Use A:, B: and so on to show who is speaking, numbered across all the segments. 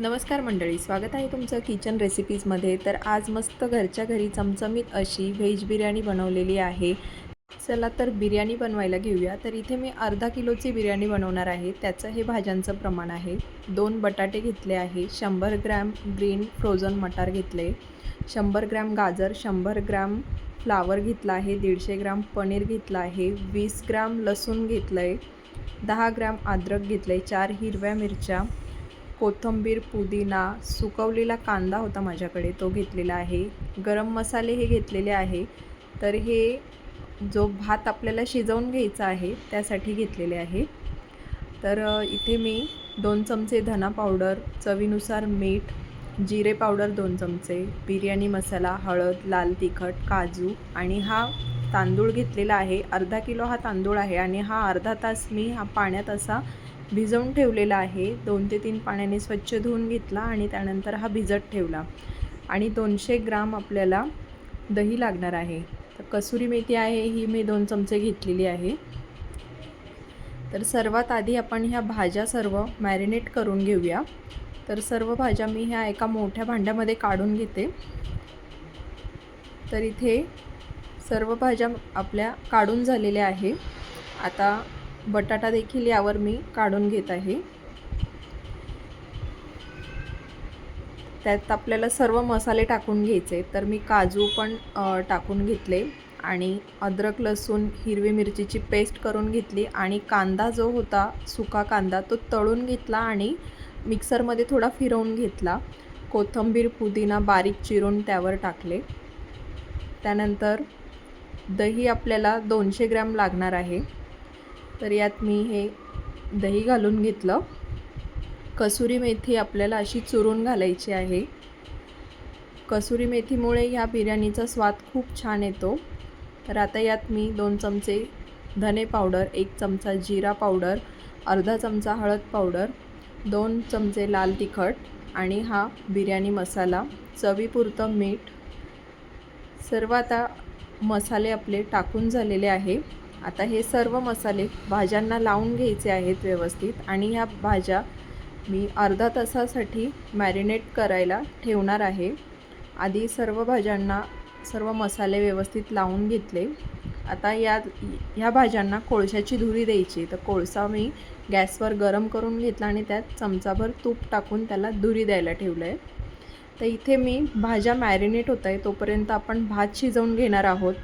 A: नमस्कार मंडळी स्वागत आहे तुमचं किचन रेसिपीजमध्ये. तर आज मस्त घरच्या घरी चमचमीत अशी व्हेज बिर्याणी बनवलेली आहे. चला तर बिर्याणी बनवायला घेऊया. तर इथे मी अर्धा किलोची बिर्याणी बनवणार आहे. त्याचं हे भाज्यांचं प्रमाण आहे. दोन बटाटे घेतले आहे. शंभर ग्रॅम ग्रीन फ्रोझन मटार घेतले. शंभर ग्रॅम गाजर शंभर ग्रॅम फ्लावर घेतला आहे. दीडशे ग्रॅम पनीर घेतलं आहे. वीस ग्रॅम लसूण घेतलं आहे दहा ग्रॅम अद्रक घेतलं आहे चार हिरव्या मिरच्या. कोथिंबीर पुदिना सुकवलेला कांदा होता माझ्याकडे. तो घेतलेला आहे. गरम मसाले हे घेतलेले आहे. तर हे जो भात आपल्याला शिजवून घ्यायचा आहे त्यासाठी घेतलेले आहे. तर इथे मी दोन चमचे धना पावडर चवीनुसार मीठ जिरे पावडर दोन चमचे बिर्याणी मसाला हळद लाल तिखट काजू आणि हा तांदूळ घेतलेला आहे. अर्धा किलो हा तांदूळ आहे आणि हा अर्धा तास मी हा पाण्यात असा भिजवून ठेवलेला आहे. दोन ते तीन पाण्याने स्वच्छ धुवून घेतला आणि त्यानंतर हा भिजत ठेवला. आणि दोनशे ग्राम आपल्याला दही लागणार आहे. तर कसुरी मेथी आहे ही मी दोन चमचे घेतलेली आहे. तर सर्वात आधी आपण ह्या भाज्या सर्व मॅरिनेट करून घेऊया. तर सर्व भाज्या मी ह्या एका मोठ्या भांड्यामध्ये काढून घेते. तर इथे सर्व भाज्या आपल्या काढून झालेल्या आहे. आता बटाटा देखील यावर मी काढून घेत आहे. त्यात आपल्याला सर्व मसाले टाकून घ्यायचे तर मी काजू पण टाकून घेतले आणि अद्रक लसूण हिरवी मिरचीची पेस्ट करून घेतली आणि कांदा जो होता सुका कांदा तो तळून घेतला आणि मिक्सरमध्ये थोडा फिरवून घेतला. कोथिंबीर पुदिना बारीक चिरून त्यावर टाकले. त्यानंतर दही आपल्याला दोनशे ग्रॅम लागणार आहे. तर यात मी हे दही घालून घेतलं. कसुरी मेथी आपल्याला अशी चुरून घालायची आहे. कसुरी मेथीमुळे ह्या बिर्याणीचा स्वाद खूप छान येतो. तर आता यात मी दोन चमचे धने पावडर एक चमचा जिरा पावडर अर्धा चमचा हळद पावडर दोन चमचे लाल तिखट आणि हा बिर्याणी मसाला चवीपुरतं मीठ. सर्व आता मसाले आपले टाकून झालेले आहे. आता हे सर्व मसाले भाज्यांना लावून घ्यायचे आहेत व्यवस्थित आणि ह्या भाज्या मी अर्धा तासासाठी मॅरिनेट करायला ठेवणार आहे. आधी सर्व भाज्यांना सर्व मसाले व्यवस्थित लावून घेतले. आता या ह्या भाज्यांना कोळशाची धुरी द्यायची. तर कोळसा मी गॅसवर गरम करून घेतला आणि त्यात चमचाभर तूप टाकून त्याला धुरी द्यायला ठेवलं आहे तर इथे मी भाज्या मॅरिनेट होत आहे तोपर्यंत आपण भात शिजवून घेणार आहोत.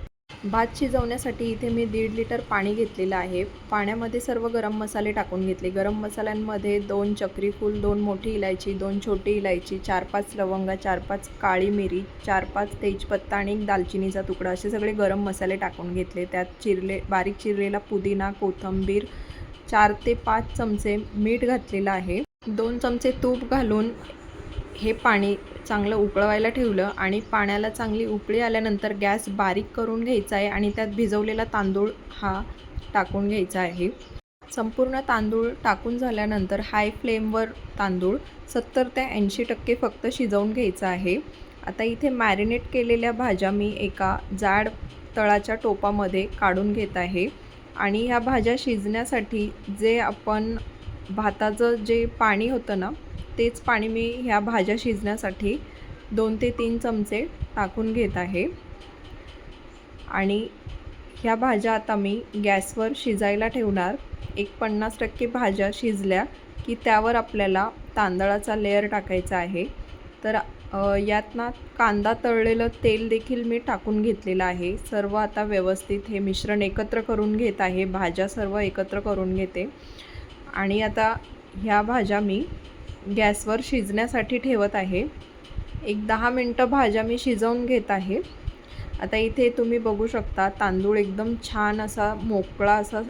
A: भात शिजवण्यासाठी इथे मी दीड लिटर पाणी घेतलेलं आहे. पाण्यामध्ये सर्व गरम मसाले टाकून घेतले. गरम मसाल्यांमध्ये दोन चक्रीफूल दोन मोठी इलायची दोन छोटी इलायची चार पाच लवंगा चार पाच काळी मिरी चार पाच तेजपत्ता आणि एक दालचिनीचा तुकडा असे सगळे गरम मसाले टाकून घेतले. त्यात चिरले बारीक चिरलेला पुदिना कोथिंबीर चार ते पाच चमचे मीठ घातलेलं आहे. दोन चमचे तूप घालून हे पाणी चांगलं उकळवायला ठेवलं आणि पाण्याला चांगली उकळी आल्यानंतर गॅस बारीक करून घ्यायचा आहे आणि त्यात भिजवलेला तांदूळ हा टाकून घ्यायचा आहे. संपूर्ण तांदूळ टाकून झाल्यानंतर हाय फ्लेमवर तांदूळ सत्तर ते ऐंशी टक्के फक्त शिजवून घ्यायचा आहे. आता इथे मॅरिनेट केलेल्या भाज्या मी एका जाड तळाच्या टोपामध्ये काढून घेत आहे आणि ह्या भाज्या शिजण्यासाठी जे आपण भाताचं जे पाणी होतं ना तेच पाणी मी ह्या भाज्या शिजण्यासाठी दोन ते तीन चमचे टाकून घेत आहे. आणि ह्या भाज्या आता मी गॅसवर शिजायला ठेवणार. एक पन्नास टक्के भाज्या शिजल्या की त्यावर आपल्याला तांदळाचा लेअर टाकायचा आहे. तर यातना यात ना कांदा तळलेलं तेल देखील मी टाकून घेतलेलं आहे. सर्व आता व्यवस्थित हे मिश्रण एकत्र करून घेत आहे. भाज्या सर्व एकत्र करून घेते. आणि आता ह्या भाज्या मी गॅसवर शिजण्यासाठी ठेवत आहे. एक दहा मिनटं भाज्या मी शिजवून घेत आहे. आता इथे तुम्ही बघू शकता तांदूळ एकदम छान असा मोकळा असा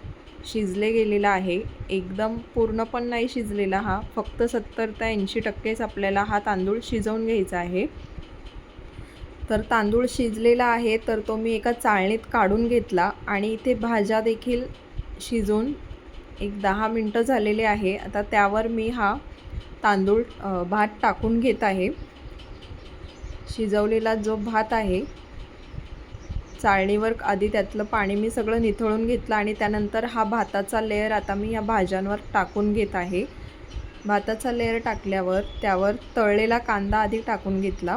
A: शिजले गेलेला आहे. एकदम पूर्ण पण नाही शिजलेला हा फक्त सत्तर ते ऐंशी टक्केच आपल्याला हा तांदूळ शिजवून घ्यायचा आहे. तर तांदूळ शिजलेला आहे तर तो मी एका चाळणीत काढून घेतला आणि इथे भाज्या देखील शिजून एक दहा मिनटं झालेले आहे. आता त्यावर मी हा तांदूळ भात टाकून घेत आहे. शिजवलेला जो भात आहे चाळणीवर आधी त्यातलं पाणी मी सगळं निथळून घेतलं आणि त्यानंतर हा भाताचा लेअर आता मी या भाज्यांवर टाकून घेत आहे. भाताचा लेअर टाकल्यावर त्यावर तळलेला कांदा आधी टाकून घेतला.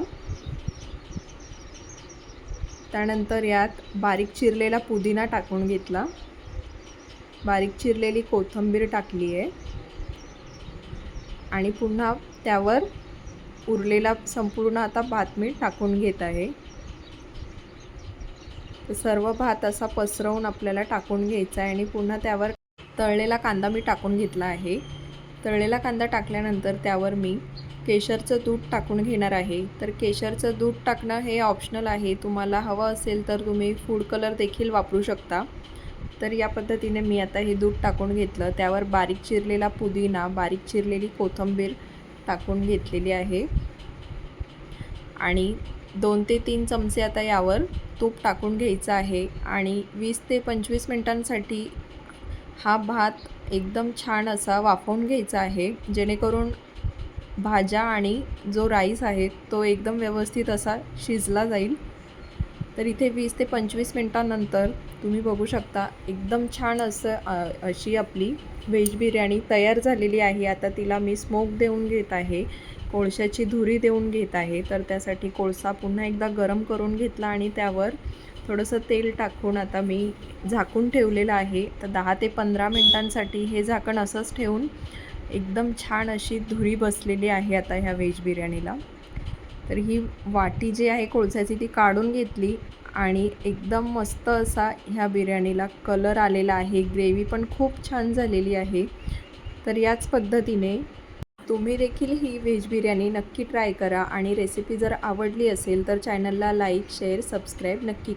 A: त्यानंतर यात बारीक चिरलेला पुदिना टाकून घेतला. बारीक चिरलेली कोथिंबीर टाकली आहे आणि पुन्हा त्यावर उरलेला संपूर्ण आता भात मी टाकून घेत आहे. सर्व भात असा पसरवून आपल्याला टाकून घ्यायचा आहे आणि पुन्हा त्यावर तळलेला कांदा मी टाकून घेतला आहे. तळलेला कांदा टाकल्यानंतर त्यावर मी केशरचं दूध टाकून घेणार आहे. तर केशरचं दूध टाकणं हे ऑप्शनल आहे. तुम्हाला हवं असेल तर तुम्ही फूड कलर देखील वापरू शकता. तर या पद्धतीने मी आता हे दूध टाकून घेतलं. त्यावर बारीक चिरलेला पुदिना बारीक चिरलेली कोथिंबीर टाकून घेतलेली आहे. आणि दोन ते तीन चमचे आता यावर तूप टाकून घ्यायचं आहे. आणि वीस ते पंचवीस मिनटांसाठी हा भात एकदम छान असा वाफवून घ्यायचा आहे. जेणेकरून भाज्या आणि जो राईस आहे तो एकदम व्यवस्थित असा शिजला जाईल. तर इथे वीस ते पंचवीस मिनटानंतर तुम्ही बघू शकता एकदम छान असं अशी आपली व्हेज बिर्याणी तयार झालेली आहे. आता तिला मी स्मोक देऊन घेत आहे कोळशाची धुरी देऊन घेत आहे. तर त्यासाठी कोळसा पुन्हा एकदा गरम करून घेतला आणि त्यावर थोडंसं तेल टाकून आता मी झाकून ठेवलेलं आहे. तर दहा ते पंधरा मिनटांसाठी हे झाकण असंच ठेवून एकदम छान अशी धुरी बसलेली आहे आता ह्या व्हेज बिर्याणीला. तर ही वाटी जी आहे कोळसाची ती काढून घेतली आणि एकदम मस्त असा ह्या बिर्याणीला कलर आलेला आहे. ग्रेव्ही पण खूप छान झालेली आहे. तर याच पद्धतीने तुम्ही देखील ही व्हेज बिर्याणी नक्की ट्राय करा आणि रेसिपी जर आवडली असेल तर चॅनलला लाईक शेअर सबस्क्राईब नक्की